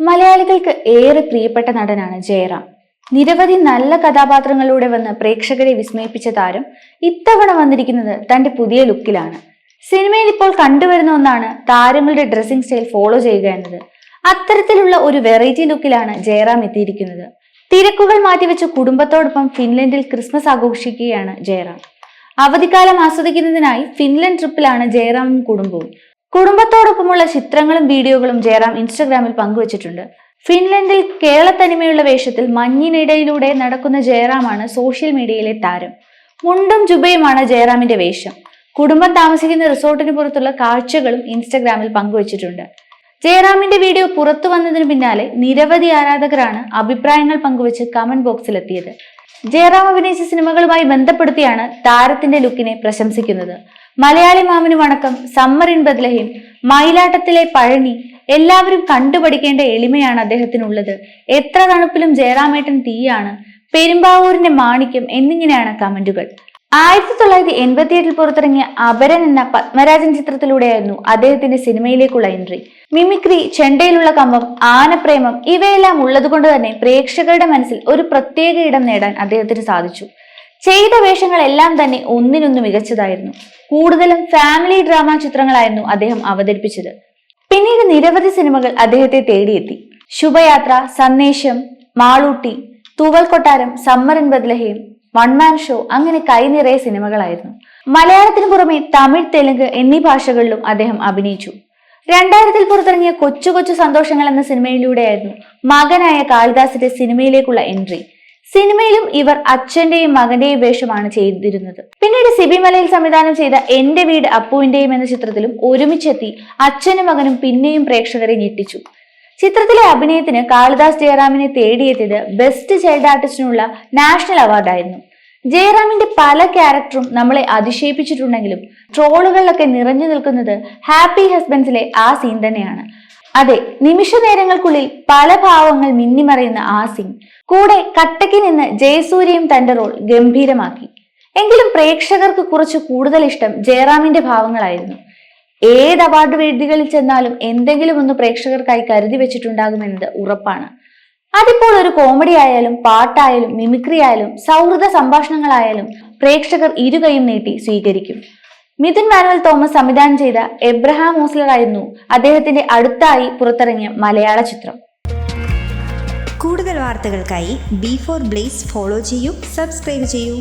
മലയാളികൾക്ക് ഏറെ പ്രിയപ്പെട്ട നടനാണ് ജയറാം. നിരവധി നല്ല കഥാപാത്രങ്ങളിലൂടെ വന്ന് പ്രേക്ഷകരെ വിസ്മയിപ്പിച്ച താരം ഇത്തവണ വന്നിരിക്കുന്നത് തന്റെ പുതിയ ലുക്കിലാണ്. സിനിമയിൽ ഇപ്പോൾ കണ്ടുവരുന്ന ഒന്നാണ് താരങ്ങളുടെ ഡ്രസ്സിംഗ് സ്റ്റൈൽ ഫോളോ ചെയ്യുക എന്നത്. അത്തരത്തിലുള്ള ഒരു വെറൈറ്റി ലുക്കിലാണ് ജയറാം എത്തിയിരിക്കുന്നത്. തിരക്കുകൾ മാറ്റിവെച്ച് കുടുംബത്തോടൊപ്പം ഫിൻലൻഡിൽ ക്രിസ്മസ് ആഘോഷിക്കുകയാണ് ജയറാം. അവധിക്കാലം ആസ്വദിക്കുന്നതിനായി ഫിൻലൻഡ് ട്രിപ്പിലാണ് ജയറാമും കുടുംബവും. കുടുംബത്തോടൊപ്പമുള്ള ചിത്രങ്ങളും വീഡിയോകളും ജയറാം ഇൻസ്റ്റഗ്രാമിൽ പങ്കുവച്ചിട്ടുണ്ട്. ഫിൻലൻഡിൽ കേരളത്തനിമയുള്ള വേഷത്തിൽ മഞ്ഞിനിടയിലൂടെ നടക്കുന്ന ജയറാമാണ് സോഷ്യൽ മീഡിയയിലെ താരം. മുണ്ടും ജുബയുമാണ് ജയറാമിന്റെ വേഷം. കുടുംബം താമസിക്കുന്ന റിസോർട്ടിന് പുറത്തുള്ള കാഴ്ചകളും ഇൻസ്റ്റഗ്രാമിൽ പങ്കുവച്ചിട്ടുണ്ട്. ജയറാമിന്റെ വീഡിയോ പുറത്തു വന്നതിന് പിന്നാലെ നിരവധി ആരാധകരാണ് അഭിപ്രായങ്ങൾ പങ്കുവച്ച് കമന്റ് ബോക്സിലെത്തിയത്. ജയറാം അഭിനയിച്ച സിനിമകളുമായി ബന്ധപ്പെടുത്തിയാണ് താരത്തിന്റെ ലുക്കിനെ പ്രശംസിക്കുന്നത്. Malayali Mamanu Vanakkam Summer in Bethlehem മയിലാട്ടത്തിലെ Pazhani എല്ലാവരും കണ്ടുപഠിക്കേണ്ട എളിമയാണ് അദ്ദേഹത്തിനുള്ളത്. എത്ര തണുപ്പിലും ജയറാമേട്ടൻ തീയാണ്. പെരുമ്പാവൂരിന്റെ മാണിക്യം എന്നിങ്ങനെയാണ് കമന്റുകൾ. ആയിരത്തി തൊള്ളായിരത്തി എൺപത്തി എട്ടിൽ പുറത്തിറങ്ങിയ അപരൻ എന്ന പത്മരാജൻ ചിത്രത്തിലൂടെയായിരുന്നു അദ്ദേഹത്തിന്റെ സിനിമയിലേക്കുള്ള എൻട്രി. മിമിക്രി ചെണ്ടയിലുള്ള കമ്പം ആനപ്രേമം ഇവയെല്ലാം ഉള്ളതുകൊണ്ട് തന്നെ പ്രേക്ഷകരുടെ മനസ്സിൽ ഒരു പ്രത്യേക ഇടം നേടാൻ അദ്ദേഹത്തിന് സാധിച്ചു. ചെയ്ത വേഷങ്ങളെല്ലാം തന്നെ ഒന്നിനൊന്ന് മികച്ചതായിരുന്നു. കൂടുതലും ഫാമിലി ഡ്രാമ ചിത്രങ്ങളായിരുന്നു അദ്ദേഹം അവതരിപ്പിച്ചത്. പിന്നീട് നിരവധി സിനിമകൾ അദ്ദേഹത്തെ തേടിയെത്തി. ശുഭയാത്ര സന്ദേശം Malootty Thooval Kottaram Summer in Bethlehem One Man Show അങ്ങനെ കൈനിറയെ സിനിമകളായിരുന്നു. മലയാളത്തിന് പുറമെ തമിഴ് തെലുങ്ക് എന്നീ ഭാഷകളിലും അദ്ദേഹം അഭിനയിച്ചു. രണ്ടായിരത്തിൽ പുറത്തിറങ്ങിയ കൊച്ചു കൊച്ചു സന്തോഷങ്ങൾ എന്ന സിനിമയിലൂടെയായിരുന്നു മകനായ കാളിദാസിന്റെ സിനിമയിലേക്കുള്ള എൻട്രി. സിനിമയിലും ഇവർ അച്ഛന്റെയും മകന്റെയും വേഷമാണ് ചെയ്തിരുന്നത്. പിന്നീട് സിബി മലയിൽ സംവിധാനം ചെയ്ത എന്റെ വീട് അപ്പുവിന്റെയും എന്ന ചിത്രത്തിലും ഒരുമിച്ചെത്തി അച്ഛനും മകനും പിന്നെയും പ്രേക്ഷകരെ ഞെട്ടിച്ചു. ചിത്രത്തിലെ അഭിനയത്തിന് കാളിദാസ് ജയറാമിനെ തേടിയെത്തിയത് ബെസ്റ്റ് ചൈൽഡ് ആർട്ടിസ്റ്റിനുള്ള നാഷണൽ അവാർഡായിരുന്നു. ജയറാമിന്റെ പല ക്യാരക്ടറും നമ്മളെ അതിശയിപ്പിച്ചിട്ടുണ്ടെങ്കിലും ട്രോളുകളിലൊക്കെ നിറഞ്ഞു നിൽക്കുന്നത് ഹാപ്പി ഹസ്ബൻഡ്സിലെ ആ സീൻ തന്നെയാണ്. അതെ നിമിഷ നേരങ്ങൾക്കുള്ളിൽ പല ഭാവങ്ങൾ മിന്നിമറയുന്ന ആ സിംഗ് കൂടെ കട്ടയ്ക്ക് നിന്ന് ജയസൂര്യയും തന്റെ റോൾ ഗംഭീരമാക്കി. എങ്കിലും പ്രേക്ഷകർക്ക് കുറച്ച് കൂടുതൽ ഇഷ്ടം ജയറാമിന്റെ ഭാവങ്ങളായിരുന്നു. ഏത് അവാർഡ് വേദികളിൽ ചെന്നാലും എന്തെങ്കിലും ഒന്ന് പ്രേക്ഷകർക്കായി കരുതി വെച്ചിട്ടുണ്ടാകുമെന്നത് ഉറപ്പാണ്. അതിപ്പോൾ ഒരു കോമഡി ആയാലും പാട്ടായാലും മിമിക്രി ആയാലും സൗഹൃദ സംഭാഷണങ്ങളായാലും പ്രേക്ഷകർ ഇരുകൈയും നീട്ടി സ്വീകരിക്കും. മിഥുൻ മാനുവൽ തോമസ് സംവിധാനം ചെയ്ത എബ്രഹാം ഓസ്ലർ ആയിരുന്നു അദ്ദേഹത്തിന്റെ അടുത്തായി പുറത്തിറങ്ങിയ മലയാള ചിത്രം. കൂടുതൽ വാർത്തകൾക്കായി ബി ഫോർ ബ്ലേസ് ഫോളോ ചെയ്യൂ സബ്സ്ക്രൈബ് ചെയ്യൂ.